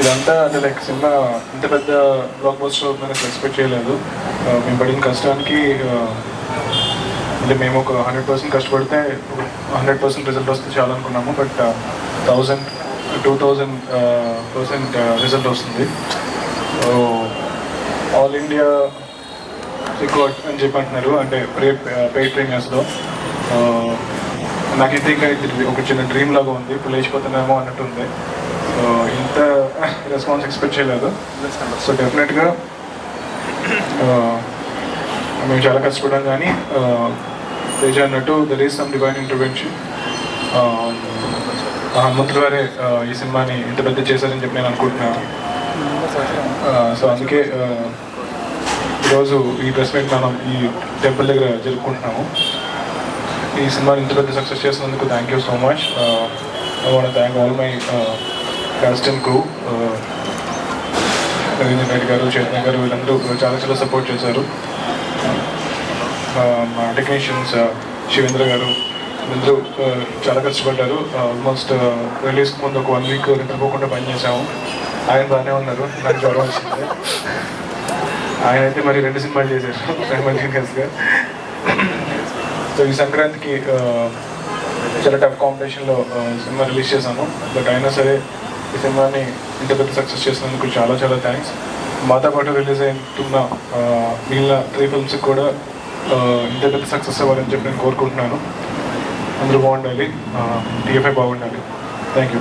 ఇదంతా అంటే like cinema ఇంత పెద్ద బ్లాక్ బస్టర్ అవుతుందని అసలు ఎక్స్పెక్ట్ చేయలేదు uh, మేము పడిన కష్టానికి uh, అంటే మేము ఒక హండ్రెడ్ పర్సెంట్ కష్టపడితే హండ్రెడ్ పర్సెంట్ రిజల్ట్ వస్తే చాలా అనుకున్నాము but thousand two thousand percent result వస్తుంది. ఆల్ ఇండియా రికార్డ్ అని చెప్పి అంటున్నారు అంటే పెయిడ్ ప్రీమియర్స్లో నాకైతే ఇంకా ఇది ఒక చిన్న డ్రీమ్ లాగా ఉంది. ఇప్పుడు లేచిపోతున్నామో అన్నట్టు ఉంది. రెస్పాన్స్ ఎక్స్పెక్ట్ చేయలేదు. సో డెఫినెట్గా మేము చాలా కష్టపడ్డాం కానీ తేజ అన్నట్టు there is some divine intervention హనుమంతుడు వారే ఆ, ఈ సినిమాని ఇంత పెద్ద చేశారని చెప్పి నేను అనుకుంటున్నాను సో అందుకే ఆ, ఈరోజు ఈ ప్రెస్ మీట్ మనం ఈ టెంపుల్ దగ్గర జరుపుకుంటున్నాము. ఈ సినిమాని ఇంత పెద్ద సక్సెస్ చేసినందుకు thank you so much I want thank all my cast and crew Ravindra Reddy garu Chaitanya garu వీళ్ళందరూ చాలా చాలా సపోర్ట్ చేశారు మా టెక్నీషియన్స్ శివేంద్ర గారు వీళ్ళందరూ చాలా కష్టపడ్డారు. ఆల్మోస్ట్ రిలీజ్ ముందు ఒక వన్ వీక్ నిద్రపోకుండా పనిచేసాము ఆయన బాగానే ఉన్నారు. నాకు జ్వరం వచ్చింది. ఆయన అయితే మరి రెండు సినిమాలు చేశారు. సైమల్టేనియస్గా సో ఈ సంక్రాంతికి చాలా టఫ్ కాంపిటీషన్లో సినిమా రిలీజ్ చేశాము. బట్ అయినా సరే ఈ సినిమాని ఇంత పెద్ద సక్సెస్ చేసినందుకు చాలా చాలా థ్యాంక్స్ మాతో పాటు రిలీజ్ అవుతున్న మిగిలిన త్రీ ఫిల్మ్స్కి కూడా ఇంత పెద్ద సక్సెస్ అవ్వాలని చెప్పి నేను కోరుకుంటున్నాను. అందరూ బాగుండాలి. టీఎఫ్ఐ బాగుండాలి. Thank you